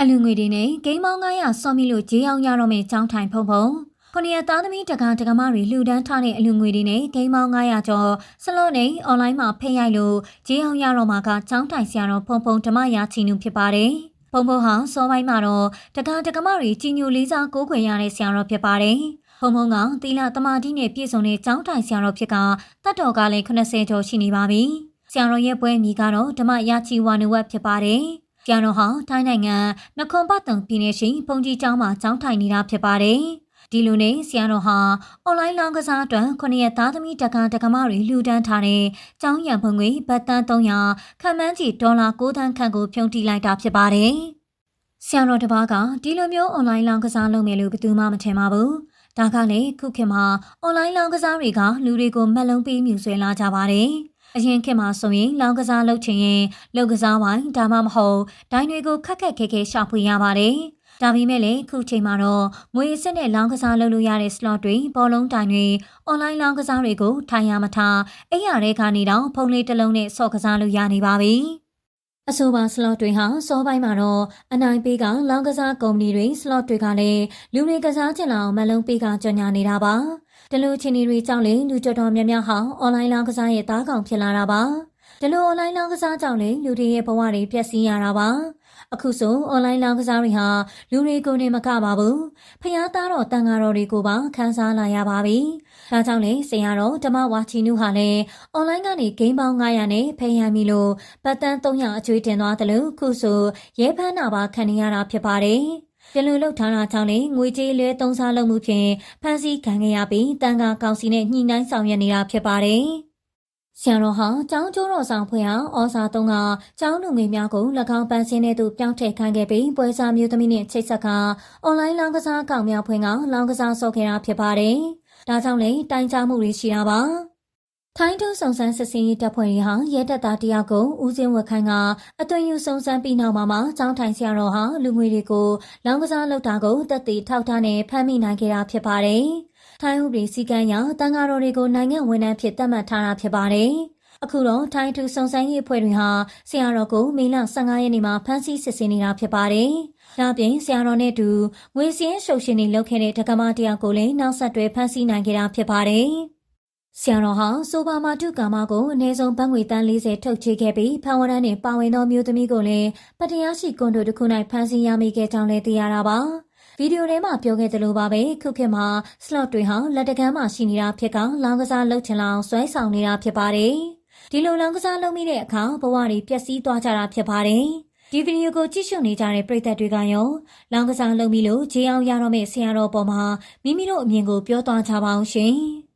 အလူငွေတွေနဲ့ဂိမ်းပေါင်း900စော်မိလို့ဂျေးအောင်ရတော့မယ့်ចောင်းထိုင်ဖုံဖုံခုနှစ်ရက်သားသမီးတကာတကမတွေလှူဒန်းထားတဲ့အလူငွေတွေနဲ့ဂိမ်းပေါင်း900ကျော်စလော့နဲ့အွန်လိုင်းမှာဖိတ်ရိုက်လို့ဂျေးအောင်ရတော့မှာကចောင်းထိုင်ဆရာတော်ဖုံဖုံဓမ္မရာချီနုဖြစ်ပါတယ်ဖုံဖုံဟာစောပိုင်းမှာတော့တကာတကမတွေကြီးညိုလေးစားကိုးခွေရတဲ့ဆရာတော်ဖြစ်ပါတယ်ဖုံဖုံကသီလတမာတိနဲ့ပြည့်စုံတဲ့ចောင်းထိုင်ဆရာတော်ဖြစ်ကတတ်တော်ကလည်း80ကျော်ရှိနေပါပြီဆရာတော်ရဲ့ပွဲအမည်ကတော့ဓမ္မရာချီဝါနုဝတ်ဖြစ်ပါတယ် ဆရာတော်ဟာထိုင်းနိုင်ငံနခွန်ပတုံပြည်နယ်ရှိဘုံကြီးကျောင်းမှာကျောင်းထိုင်နေတာဖြစ်ပါတယ်။ဒီလိုနဲ့ဆရာတော်ဟာအွန်လိုင်းလောင်းကစားအတွက်ခုနှစ်ရက်သားသမီးတက္ကတက္ကမတွေလှူဒန်းထားတဲ့ကျောင်းရံပုံငွေဘတ်တန်း300ခန့်မှန်းချီဒေါ်လာ9သန်းခန့်ကိုဖြုန်းတီးလိုက်တာဖြစ်ပါတယ်။ဆရာတော်တစ်ပါးကဒီလိုမျိုးအွန်လိုင်းလောင်းကစားလုပ်မယ်လို့ဘယ်သူမှမထင်ပါဘူး။ဒါကလည်းခုခေတ်မှာအွန်လိုင်းလောင်းကစားတွေကလူတွေကိုမက်လုံးပေးမြူဆွဲလာကြပါတယ်။ အရင်ခေတ်မှာဆိုရင်လောင်းကစားလုပ်ချင်ရင်လောက်ကစားပိုင်းဒါမှမဟုတ်ဒိုင်းတွေကိုခက်ခက်ခဲခဲရှာဖွေရပါတယ်။ဒါပေမဲ့လည်းခုချိန်မှာတော့ငွေအစစ်နဲ့လောင်းကစားလုပ်လို့ရတဲ့ slot တွေဘောလုံးတိုင်တွေအွန်လိုင်းလောင်းကစားတွေကိုထိုင်ရမထားအဲ့ရတဲ့ကနေတော့ဖုန်းလေးတစ်လုံးနဲ့ဆော့ကစားလို့ရနေပါပြီ။ အဆိုပါ slot တွေဟာစောပိုင်းမှာတော့အနိုင်ပေးကလောင်းကစားကုမ္ပဏီတွေ slot တွေကလည်းလူတွေကစားချင်လောက်မလုံးပေးကကြော်ညာနေတာပါ။ဒီလိုချင်းတွေကြောင့်လေလူတော်တော်များများဟာအွန်လိုင်းလောင်းကစားရဲ့တားကောင်ဖြစ်လာတာပါ။ဒီလိုအွန်လိုင်းလောင်းကစားကြောင့်လေလူတွေရဲ့ဘဝတွေပျက်စီးရတာပါ။ အခုဆိုအွန်လိုင်းလောင်းကစားတွေဟာလူတွေကိုနေမကပါဘူး။ဖျားသားတော်တန်ဃာတော်တွေကိုပါခန်းစားလာရပါပြီ။ဒါကြောင့်လေဆရာတော်ဓမ္မဝါချီနုဟာလည်းအွန်လိုင်းကနေဂိမ်းပေါင်း900နဲ့ဖယ်ရမီလို့ပတ်တန်း300အကျွေးတင်သွားတယ်လို့ခုဆိုရဲဖမ်းတာပါခံနေရတာဖြစ်ပါတယ်။ဒီလိုလှုပ်ထားတာကြောင့်လေငွေကြေးလဲသုံးစားလုပ်မှုဖြင့်ဖန်စီခံခဲ့ရပြီးတန်ခါကောင်စီနဲ့ညှိနှိုင်းဆောင်ရွက်နေတာဖြစ်ပါတယ်။ ဆရာတော်ဟာကျောင်းကျိုးတော်ဆောင်ဖွဲ့ဟာဩစာတုံးကကျောင်းလူငယ်များကို၎င်းပန်းစင်းတဲ့သူပြောင်းထည့်ခိုင်းခဲ့ပြီးပွဲစားမျိုးသမီးနဲ့ချိတ်ဆက်ကအွန်လိုင်းလောင်းကစားကောင်များဖွင့်ကလောင်းကစားဆော့ခဲ့တာဖြစ်ပါတယ်။ဒါကြောင့်လေတိုင်ကြားမှုတွေရှိတာပါ။ထိုင်းတုံးစုံစမ်းစစ်ဆေးရေးတပ်ဖွဲ့တွေဟာရဲတပ်သားတယောက်ကိုဦးစင်းဝက်ခိုင်းကအသွင်ယူစုံစမ်းပြီးနောက်မှာမှကျောင်းထိုင်ဆရာတော်ဟာလူငွေတွေကိုလောင်းကစားလုပ်တာကိုတက်တီထောက်ထားနဲ့ဖမ်းမိနိုင်ခဲ့တာဖြစ်ပါတယ်။ ထိုင်းဥပဒေစည်းကမ်းအရတန်ဃာတော်တွေကိုနိုင်ငံဝန်ထမ်းဖြစ်သတ်မှတ်ထားတာဖြစ်ပါတယ်။အခုတော့ထိုင်းထူစုံစမ်းရေးအဖွဲ့တွေဟာဆရာတော်ကိုမေလ15ရက်နေ့မှာဖမ်းဆီးစစ်ဆေးနေတာဖြစ်ပါတယ်။ဒါပြင်ဆရာတော်နဲ့တူငွေစင်းရှုပ်ရှင်တွေလုပ်ခဲ့တဲ့ဒကမတယောက်ကိုလည်းနောက်ဆက်တွဲဖမ်းဆီးနိုင်ခဲ့တာဖြစ်ပါတယ်။ဆရာတော်ဟာဆိုပါမာတုကာမကိုအနည်းဆုံးဘတ်ငွေတန်း40ထုတ်ချေခဲ့ပြီးဖန်ဝရမ်းနဲ့ပါဝင်သောမျိုးသမီးကိုလည်းပတရားရှိကွန်ဒိုတစ်ခု၌ဖမ်းဆီးရမိခဲ့ကြောင်းလည်းသိရတာပါ။ ဗီဒီယိုထဲမှာပြောခဲ့သလိုပါပဲခုခေတ်မှာ slot တွေဟာလက်တကမ်းမှာရှိနေတာဖြစ်ကလောင်းကစားလုပ်ချင်လောက်ဆွဲဆောင်နေတာဖြစ်ပါတယ်။ဒီလိုလောင်းကစားလုပ်မိတဲ့အခါဘဝတွေပျက်စီးသွားကြတာဖြစ်ပါတယ်။ဒီဗီဒီယိုကိုကြည့်ရှုနေကြတဲ့ပရိသတ်တွေကရောလောင်းကစားလုပ်မိလို့ဂျေအောင်ရတော့မယ့်ဆရာတော်ပေါ်မှာမိမိတို့အမြင်ကိုပြောသွားကြပါအောင်ရှင်။